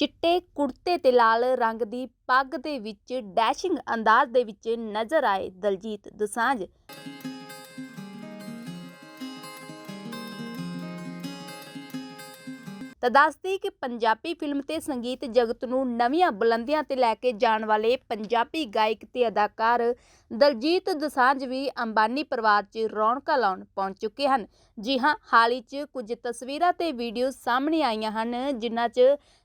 ਚਿੱਟੇ ਕੁੜਤੇ ਤੇ ਲਾਲ ਰੰਗ ਦੀ ਪੱਗ ਦੇ ਵਿੱਚ ਡੈਸ਼ਿੰਗ ਅੰਦਾਜ਼ ਦੇ ਵਿੱਚ ਨਜ਼ਰ ਆਏ ਦਲਜੀਤ ਦੋਸਾਂਝ। ਤਾਂ ਦੱਸਦੀ ਕਿ ਪੰਜਾਬੀ ਫਿਲਮ ਤੇ ਸੰਗੀਤ ਜਗਤ ਨੂੰ ਨਵੀਆਂ ਬੁਲੰਦੀਆਂ ਤੇ ਲੈ ਕੇ ਜਾਣ ਵਾਲੇ ਪੰਜਾਬੀ ਗਾਇਕ ਤੇ ਅਦਾਕਾਰ ਦਲਜੀਤ ਦਸਾਂਝ ਵੀ ਅੰਬਾਨੀ ਪਰਿਵਾਰ 'ਚ ਰੌਣਕਾਂ ਲਾਉਣ ਪਹੁੰਚ ਚੁੱਕੇ ਹਨ। ਜੀ ਹਾਂ, ਹਾਲ ਹੀ 'ਚ ਕੁਝ ਤਸਵੀਰਾਂ ਤੇ ਵੀਡੀਓ ਸਾਹਮਣੇ ਆਈਆਂ ਹਨ, ਜਿਨ੍ਹਾਂ 'ਚ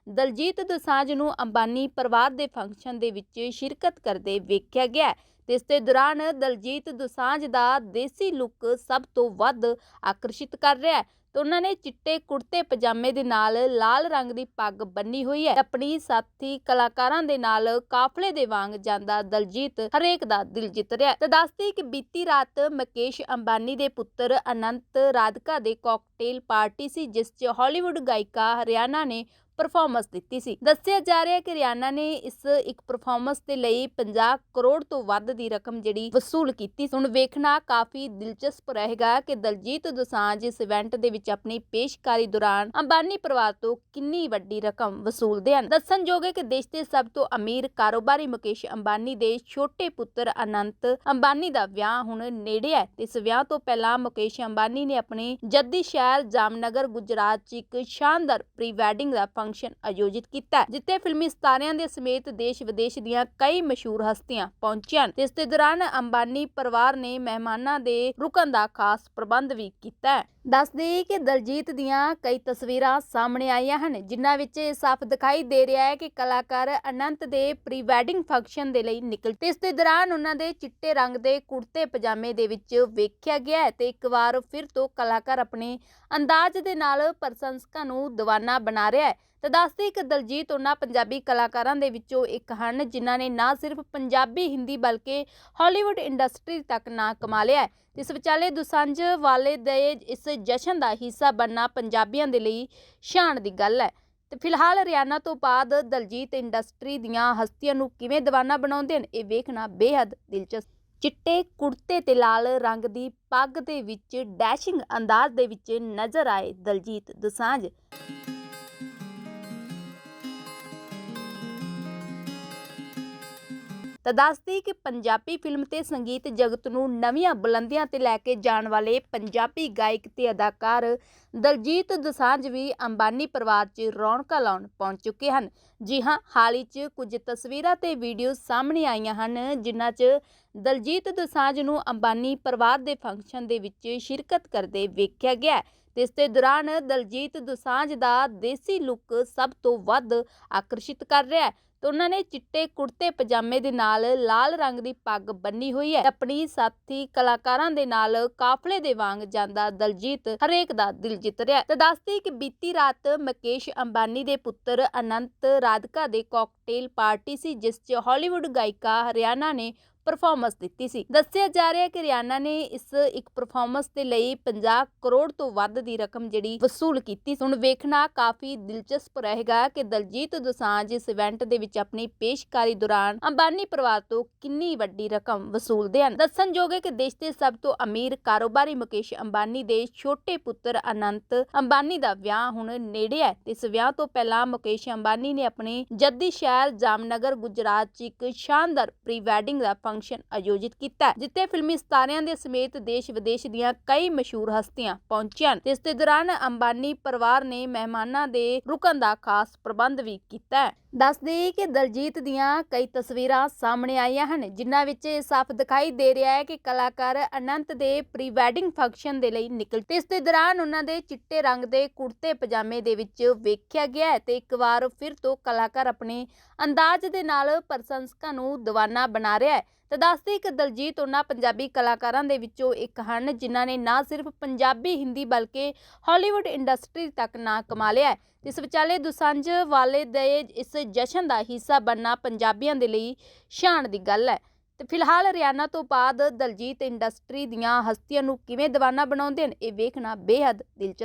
ਦਲਜੀਤ ਦਸਾਂਝ ਨੂੰ ਅੰਬਾਨੀ ਪਰਿਵਾਰ ਦੇ ਫੰਕਸ਼ਨ ਦੇ ਵਿੱਚ ਸ਼ਿਰਕਤ ਕਰਦੇ ਵੇਖਿਆ ਗਿਆ ਹੈ। ਤੇ ਇਸ ਦੇ ਦੌਰਾਨ ਦਲਜੀਤ ਦੁਸਾਂਝ ਦਾ ਦੇਸੀ ਲੁੱਕ ਸਭ ਤੋਂ ਵੱਧ ਆਕਰਸ਼ਿਤ ਕਰ ਰਿਹਾ ਹੈ। ਤੇ ਉਹਨਾਂ ਨੇ ਚਿੱਟੇ ਕੁੜਤੇ ਪਜਾਮੇ ਦੇ ਨਾਲ ਲਾਲ ਰੰਗ ਦੀ ਪੱਗ ਬੰਨੀ ਹੋਈ ਹੈ ਆਪਣੀ ਸਾਥੀ ਕਲਾਕਾਰਾਂ ਦੇ ਨਾਲ ਕਾਫਲੇ ਦੇ ਵਾਂਗ ਜਾਂਦਾ ਦਲਜੀਤ, ਹਰੇਕ ਦਾ ਦਿਲ ਜਿੱਤ ਰਿਹਾ ਤੇ ਦੱਸਦੀ ਕਿ ਬੀਤੀ ਰਾਤ ਮੁਕੇਸ਼ ਅੰਬਾਨੀ ਦੇ ਪੁੱਤਰ ਅਨੰਤ ਰਾਧਿਕਾ ਦੇ ਕਾਕਟੇਲ ਪਾਰਟੀ ਸੀ, ਜਿਸ 'ਚ ਹਾਲੀਵੁੱਡ ਗਾਇਕਾ ਹਰਿਆਣਾ ਨੇ ਪਰਫਾਰਮੈਂਸ ਦਿੱਤੀ ਸੀ। ਦੱਸਿਆ ਜਾ ਰਿਹਾ ਹੈ ਕਿ ਹਰਿਆਣਾ ਨੇ ਇਸ ਇੱਕ ਪਰਫਾਰਮੈਂਸ ਦੇ ਲਈ 50 ਕਰੋੜ ਤੋਂ ਵੱਧ ਦੀ ਰਕਮ ਜਿਹੜੀ ਵਸੂਲ ਕੀਤੀ ਹੁਣ ਵੇਖਣਾ ਕਾਫੀ ਦਿਲਚਸਪ ਰਹੇਗਾ ਕਿ ਦਲਜੀਤ ਦੋਸਾਂਝ ਇਸ ਇਵੈਂਟ ਦੇ ਵਿੱਚ ਆਪਣੀ ਪੇਸ਼ਕਾਰੀ ਦੌਰਾਨ ਅੰਬਾਨੀ ਪਰਿਵਾਰ ਤੋਂ ਕਿੰਨੀ ਵੱਡੀ ਰਕਮ ਵਸੂਲਦੇ ਹਨ। ਦੱਸਣਯੋਗ ਹੈ ਕਿ ਦੇਸ਼ ਦੇ ਸਭ ਤੋਂ ਅਮੀਰ ਕਾਰੋਬਾਰੀ ਮੁਕੇਸ਼ ਅੰਬਾਨੀ ਦੇ ਛੋਟੇ ਪੁੱਤਰ ਅਨੰਤ ਅੰਬਾਨੀ ਦਾ ਵਿਆਹ ਹੁਣ ਨੇੜੇ ਹੈ। ਇਸ ਵਿਆਹ ਤੋਂ ਪਹਿਲਾਂ ਮੁਕੇਸ਼ ਅੰਬਾਨੀ ਨੇ ਆਪਣੇ ਜੱਦੀ ਸ਼ਹਿਰ ਜਾਮਨਗਰ, ਗੁਜਰਾਤ 'ਚ ਇੱਕ ਸ਼ਾਨਦਾਰ ਪ੍ਰੀ ਵੈਡਿੰਗ ਦਾ ਫੰਕਸ਼ਨ ਆਯੋਜਿਤ ਕੀਤਾ ਹੈ, ਜਿੱਥੇ ਫਿਲਮੀ ਸਤਾਰਿਆਂ ਦੇ ਸਮੇਤ ਦੇਸ਼ ਵਿਦੇਸ਼ ਦੀਆਂ ਕਈ ਮਸ਼ਹੂਰ ਹਸਤੀਆਂ ਪਹੁੰਚੀਆਂ ਤੇ ਇਸ ਦੇ ਦੌਰਾਨ ਅੰਬਾਨੀ ਪਰਿਵਾਰ ਨੇ ਮਹਿਮਾਨਾਂ ਦੇ ਰੁਕਣ ਦਾ ਖਾਸ ਪ੍ਰਬੰਧ ਵੀ ਕੀਤਾ ਹੈ ਕਿ ਦਲਜੀਤ ਦੀਆਂ ਕਈ ਤਸਵੀਰਾਂ ਸਾਹਮਣੇ ਆਈਆਂ ਹਨ, ਜਿਨ੍ਹਾਂ ਵਿੱਚ ਇਹ ਸਾਫ਼ ਦਿਖਾਈ ਦੇ ਰਿਹਾ ਹੈ ਕਿ ਕਲਾਕਾਰ ਅਨੰਤ ਦੇ ਪ੍ਰੀ ਵੈਡਿੰਗ ਫੰਕਸ਼ਨ ਦੇ ਲਈ ਨਿਕਲ ਤੇ ਇਸ ਦੇ ਦੌਰਾਨ ਉਹਨਾਂ ਦੇ ਚਿੱਟੇ ਰੰਗ ਦੇ ਕੁੜਤੇ ਪਜਾਮੇ ਦੇ ਵਿੱਚ ਵੇਖਿਆ ਗਿਆ ਹੈ ਤੇ ਇੱਕ ਵਾਰ ਫਿਰ ਤੋਂ ਕਲਾਕਾਰ ਆਪਣੇ ਅੰਦਾਜ਼ ਦੇ ਨਾਲ ਪ੍ਰਸ਼ੰਸਕਾਂ ਨੂੰ ਦੀਵਾਨਾ ਬਣਾ ਰਿਹਾ ਹੈ। ਤਾਂ ਦੱਸਦੇ ਕਿ ਦਲਜੀਤ ਉਹਨਾਂ ਪੰਜਾਬੀ ਕਲਾਕਾਰਾਂ ਦੇ ਵਿੱਚੋਂ ਇੱਕ ਹਨ, ਜਿਨ੍ਹਾਂ ਨੇ ਨਾ ਸਿਰਫ ਪੰਜਾਬੀ ਹਿੰਦੀ ਬਲਕਿ ਹਾਲੀਵੁੱਡ ਇੰਡਸਟਰੀ ਤੱਕ ਨਾਂ ਕਮਾ ਲਿਆ ਹੈ। ਇਸ ਵਿਚਾਲੇ ਦੁਸਾਂਝ ਵਾਲੇ ਦੇ ਇਸ ਜਸ਼ਨ ਦਾ ਹਿੱਸਾ ਬਣਨਾ ਪੰਜਾਬੀਆਂ ਦੇ ਲਈ ਸ਼ਾਨ ਦੀ ਗੱਲ ਹੈ। ਤੇ ਫਿਲਹਾਲ ਹਰਿਆਣਾ ਤੋਂ ਬਾਅਦ ਦਲਜੀਤ ਇੰਡਸਟਰੀ ਦੀਆਂ ਹਸਤੀਆਂ ਨੂੰ ਕਿਵੇਂ ਦੀਵਾਨਾ ਬਣਾਉਂਦੇ ਨੇ ਇਹ ਵੇਖਣਾ ਬੇहद ਦਿਲਚਸਪ। ਚਿੱਟੇ ਕੁੜਤੇ ਤੇ ਲਾਲ ਰੰਗ ਦੀ ਪੱਗ ਦੇ ਵਿੱਚ ਡੈਸ਼ਿੰਗ ਅੰਦਾਜ਼ ਦੇ ਵਿੱਚ ਨਜ਼ਰ ਆਏ ਦਲਜੀਤ ਦੋਸਾਂਝ। ਤਾਂ ਦੱਸਦੀ ਕਿ ਪੰਜਾਬੀ ਫਿਲਮ ਤੇ ਸੰਗੀਤ ਜਗਤ ਨੂੰ ਨਵੀਆਂ ਬੁਲੰਦੀਆਂ ਤੇ ਲੈ ਕੇ ਜਾਣ ਵਾਲੇ ਪੰਜਾਬੀ ਗਾਇਕ ਤੇ ਅਦਾਕਾਰ ਦਲਜੀਤ ਦੋਸਾਂਝ ਵੀ ਅੰਬਾਨੀ ਪਰਿਵਾਰ 'ਚ ਰੌਣਕਾਂ ਲਾਉਣ ਪਹੁੰਚ ਚੁੱਕੇ ਹਨ। ਜੀ ਹਾਂ, ਹਾਲ ਹੀ 'ਚ ਕੁਝ ਤਸਵੀਰਾਂ ਤੇ ਵੀਡੀਓ ਸਾਹਮਣੇ ਆਈਆਂ ਹਨ, ਜਿਨ੍ਹਾਂ 'ਚ ਦਲਜੀਤ ਦੋਸਾਂਝ ਨੂੰ ਅੰਬਾਨੀ ਪਰਿਵਾਰ ਦੇ ਫੰਕਸ਼ਨ ਦੇ ਵਿੱਚ ਸ਼ਿਰਕਤ ਕਰਦੇ ਵੇਖਿਆ ਗਿਆ। ਹੈ ਤੇ ਇਸ ਦੇ ਦੌਰਾਨ ਦਲਜੀਤ ਦੁਸਾਂਝ ਦਾ ਦੇਸੀ ਲੁੱਕ ਸਭ ਤੋਂ ਵੱਧ ਆਕਰਸ਼ਿਤ ਕਰ ਰਿਹਾ ਹੈ। ਤੇ ਉਹਨਾਂ ਨੇ ਚਿੱਟੇ ਕੁੜਤੇ ਪਜਾਮੇ ਦੇ ਨਾਲ ਲਾਲ ਰੰਗ ਦੀ ਪੱਗ ਬੰਨੀ ਹੋਈ ਹੈ ਆਪਣੀ ਸਾਥੀ ਕਲਾਕਾਰਾਂ ਦੇ ਨਾਲ ਕਾਫਲੇ ਦੇ ਵਾਂਗ ਜਾਂਦਾ ਦਲਜੀਤ, ਹਰੇਕ ਦਾ ਦਿਲ ਜਿੱਤ ਰਿਹਾ ਤੇ ਦੱਸਦੀ ਕਿ ਬੀਤੀ ਰਾਤ ਮੁਕੇਸ਼ ਅੰਬਾਨੀ ਦੇ ਪੁੱਤਰ ਅਨੰਤ ਰਾਧਿਕਾ ਦੇ ਕਾਕਟੇਲ ਪਾਰਟੀ ਸੀ, ਜਿਸ 'ਚ ਹਾਲੀਵੁੱਡ ਗਾਇਕਾ ਹਰਿਆਣਾ ਨੇ ਪਰਫਾਰਮੈਂਸ ਦਿੱਤੀ ਸੀ। ਦੱਸਿਆ ਜਾ ਰਿਹਾ ਹੈ ਕਿ ਹਰਿਆਣਾ ਨੇ ਇਸ ਇੱਕ ਪਰਫਾਰਮੈਂਸ ਦੇ ਲਈ 50 ਕਰੋੜ ਤੋਂ ਵੱਧ ਦੀ ਰਕਮ ਜਿਹੜੀ ਵਸੂਲ ਕੀਤੀ ਹੁਣ ਵੇਖਣਾ ਕਾਫੀ ਦਿਲਚਸਪ ਰਹੇਗਾ ਕਿ ਦਲਜੀਤ ਦੋਸਾਂਝ ਇਸ ਇਵੈਂਟ ਦੇ ਵਿੱਚ ਆਪਣੀ ਪੇਸ਼ਕਾਰੀ ਦੌਰਾਨ ਅੰਬਾਨੀ ਪਰਿਵਾਰ ਤੋਂ ਕਿੰਨੀ ਵੱਡੀ ਰਕਮ ਵਸੂਲਦੇ ਹਨ। ਦੱਸਣਯੋਗ ਹੈ ਕਿ ਦੇਸ਼ ਦੇ ਸਭ ਤੋਂ ਅਮੀਰ ਕਾਰੋਬਾਰੀ ਮੁਕੇਸ਼ ਅੰਬਾਨੀ ਦੇ ਛੋਟੇ ਪੁੱਤਰ ਅਨੰਤ ਅੰਬਾਨੀ ਦਾ ਵਿਆਹ ਹੁਣ ਨੇੜੇ ਹੈ। ਇਸ ਵਿਆਹ ਤੋਂ ਪਹਿਲਾਂ ਮੁਕੇਸ਼ ਅੰਬਾਨੀ ਨੇ ਆਪਣੇ ਜੱਦੀ ਸ਼ਹਿਰ ਜਾਮਨਗਰ, ਗੁਜਰਾਤ 'ਚ ਇੱਕ ਸ਼ਾਨਦਾਰ ਪ੍ਰੀ ਵੈਡਿੰਗ ਦਾ ਫੰਕਸ਼ਨ ਆਯੋਜਿਤ ਕੀਤਾ ਜਿੱਥੇ ਫਿਲਮੀ ਸਤਾਰਿਆਂ ਦੇ ਸਮੇਤ ਦੇਸ਼ ਵਿਦੇਸ਼ ਦੀਆਂ ਕਈ ਮਸ਼ਹੂਰ ਹਸਤੀਆਂ ਪਹੁੰਚੀਆਂ ਤੇ ਇਸ ਦੇ ਦੌਰਾਨ ਅੰਬਾਨੀ ਪਰਿਵਾਰ ਨੇ ਮਹਿਮਾਨਾਂ ਦੇ ਰੁਕਣ ਦਾ ਖਾਸ ਪ੍ਰਬੰਧ ਵੀ ਕੀਤਾ ਹੈ ਕਿ ਦਲਜੀਤ ਦੀਆਂ ਕਈ ਤਸਵੀਰਾਂ ਸਾਹਮਣੇ ਆਈਆਂ ਹਨ, ਜਿਨ੍ਹਾਂ ਵਿੱਚ ਇਹ ਸਾਫ਼ ਦਿਖਾਈ ਦੇ ਰਿਹਾ ਹੈ ਕਿ ਕਲਾਕਾਰ ਅਨੰਤ ਦੇ ਪ੍ਰੀ ਵੈਡਿੰਗ ਫੰਕਸ਼ਨ ਦੇ ਲਈ ਨਿਕਲ ਤੇ ਇਸ ਦੇ ਦੌਰਾਨ ਉਹਨਾਂ ਦੇ ਚਿੱਟੇ ਰੰਗ ਦੇ ਕੁੜਤੇ ਪਜਾਮੇ ਦੇ ਵਿੱਚ ਵੇਖਿਆ ਗਿਆ ਹੈ ਤੇ ਇੱਕ ਵਾਰ ਫਿਰ ਤੋਂ ਕਲਾਕਾਰ ਆਪਣੇ ਅੰਦਾਜ਼ ਦੇ ਨਾਲ ਪ੍ਰਸ਼ੰਸਕਾਂ ਨੂੰ ਦੀਵਾਨਾ ਬਣਾ ਰਿਹਾ ਹੈ। ਤੇ ਦੱਸਦੇ ਕਿ ਦਲਜੀਤ ਉਹਨਾਂ ਪੰਜਾਬੀ ਕਲਾਕਾਰਾਂ ਦੇ ਵਿੱਚੋਂ ਇੱਕ ਹਨ, ਜਿਨ੍ਹਾਂ ਨੇ ਨਾ ਸਿਰਫ ਪੰਜਾਬੀ ਹਿੰਦੀ ਬਲਕਿ ਹਾਲੀਵੁੱਡ ਇੰਡਸਟਰੀ ਤੱਕ ਨਾਂ ਕਮਾ ਲਿਆ ਹੈ। ਇਸ ਵਿਚਾਲੇ ਦੁਸੰਝ ਵਾਲੇ ਦੇ ਇਸ ਜਸ਼ਨ ਦਾ ਹਿੱਸਾ ਬਣਨਾ ਪੰਜਾਬੀਆਂ ਦੇ ਲਈ ਸ਼ਾਨ ਦੀ ਗੱਲ ਹੈ। ਤੇ ਫਿਲਹਾਲ ਹਰਿਆਣਾ ਤੋਂ ਬਾਅਦ ਦਲਜੀਤ ਇੰਡਸਟਰੀ ਦੀਆਂ ਹਸਤੀਆਂ ਨੂੰ ਕਿਵੇਂ ਦੀਵਾਨਾ ਬਣਾਉਂਦੇ ਨੇ ਇਹ ਵੇਖਣਾ ਬੇहद ਦਿਲਚਸਪ